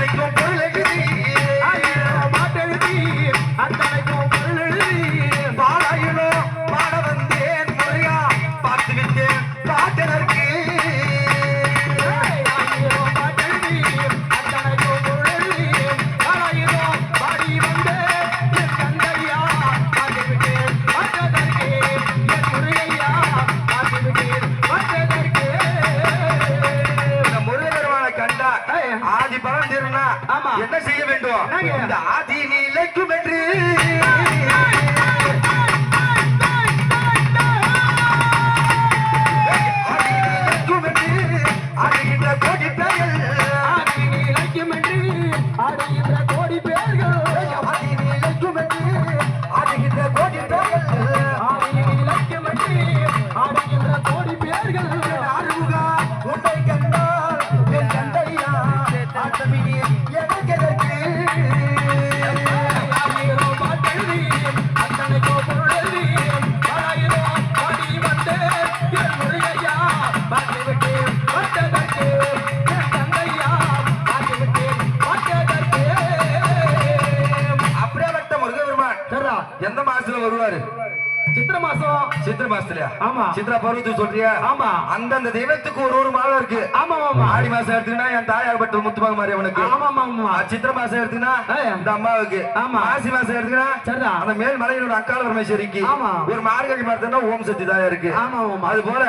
கிடைக்கும் பிள்ளைகள் என்ன செய்ய வேண்டும்? இந்த ஆதி நிலைக்கும் என்று. ஆடுகின்ற கோடி என்று ஆடுகின்ற கோடி பேர்கள். ஆடுகின்ற கோடி பெயர் மாசத்துல வருவாரு சித்திர மாசம் சித்திர மாசத்துலயா ஆமா. சித்ரா பருவத்துக்கு சொல்றியா ஆமா. அந்தந்த தெய்வத்துக்கு ஒரு ஒரு மாதம் இருக்கு ஆமா ஆமா ஆடி மாசம் எடுத்துக்கினா என் தாயாகப்பட்ட முத்துமாக மாரியவனுக்கு ஆமா ஆமா சித்திர மாசம் எடுத்துக்கினா. இந்த அம்மாவுக்கு ஆமா. மாசி மாசம் எடுத்துக்கினா சரிதான். அந்த மேல் மலையினோட அக்கால பரமேஸ்வரிக்கு ஆமா. ஒரு மார்கழி மாசம்னா ஓம் சக்தி தாயா இருக்கு ஆமா, ஆமா. அது போல.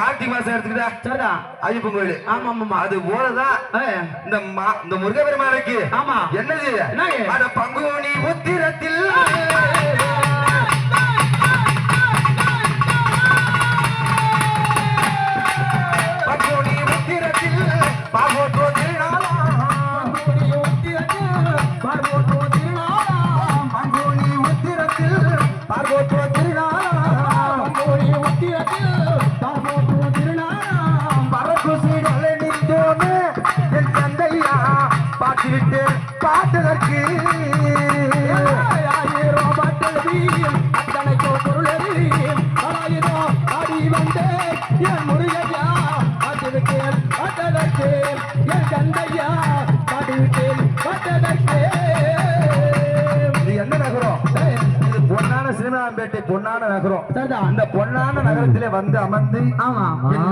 கார்த்திகை மாசம் எடுத்துக்கிட்டா சரிடா ஐயப்பன் கோயில் ஆமா ஆமா அது போலதான் இந்த இந்த முருகபெருமானுக்கு ஆமா. என்னது? அட பங்குனி உத்திரத்தில் பங்குனி உத்திரத்தில் பார்வோட்டோ சினிமாம்பேட்டை பொன்னான நகரம். அந்த பொன்னான நகரத்திலே வந்து அமர்ந்து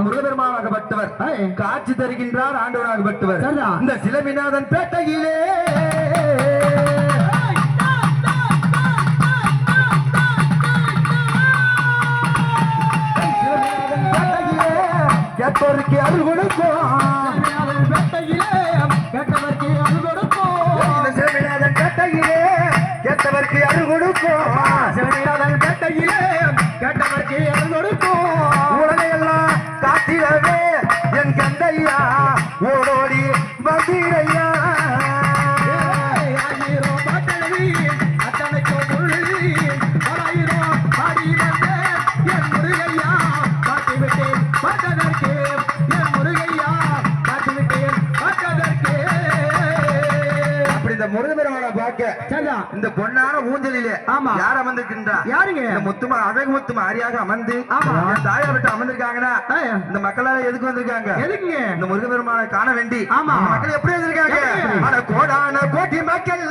முருகபெருமானாகப்பட்டவர். காட்சி தருகின்றார் ஆண்டவராகப்பட்டவர். இந்த சிலமிநாதன் பேட்டையிலே. கேட்போருக்கு அருள் கொடுக்கும் கேட்டவர்க்கு அருள் சிலமிநாதன் பேட்டையிலே கேட்டவருக்கு அருள் கொடுக்கும் வேட்டையிலே கேட்டவர்க்கு கொடுப்போம். உலகையெல்லாம் காத்திடவே என் கந்தையா ஓடோடி வந்தீரையா ஏய், இந்த பொன்னான ஊஞ்சலிலே ஆமா. யார் அமர்ந்திருக்கின்றா யாருங்க? முத்துமா அழகு முத்து மாரியாக அமர்ந்து ஆமா. தாயார் விட்டு அமர்ந்திருக்காங்கன்னா இந்த மக்களால எதுக்கு வந்திருக்காங்க எதுக்குங்க இந்த முருகபெருமானை காண வேண்டி ஆமா. மக்கள் எப்படி வந்திருக்காங்க கோடான கோட்டி மக்கள்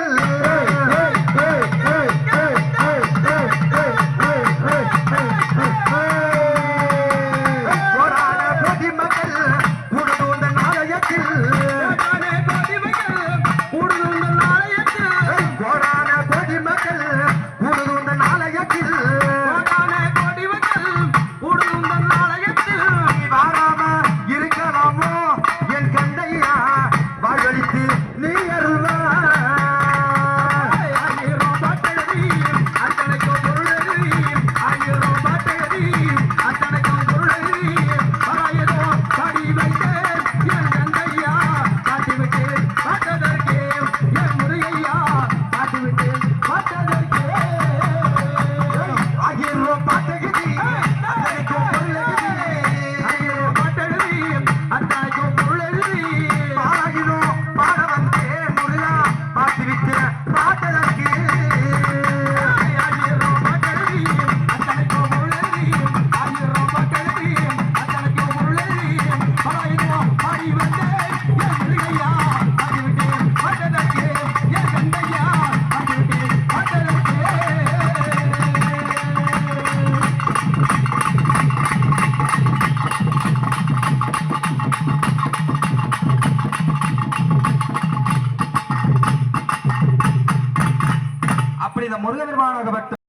அப்படி இந்த முருகபெருமானாகப்பட்ட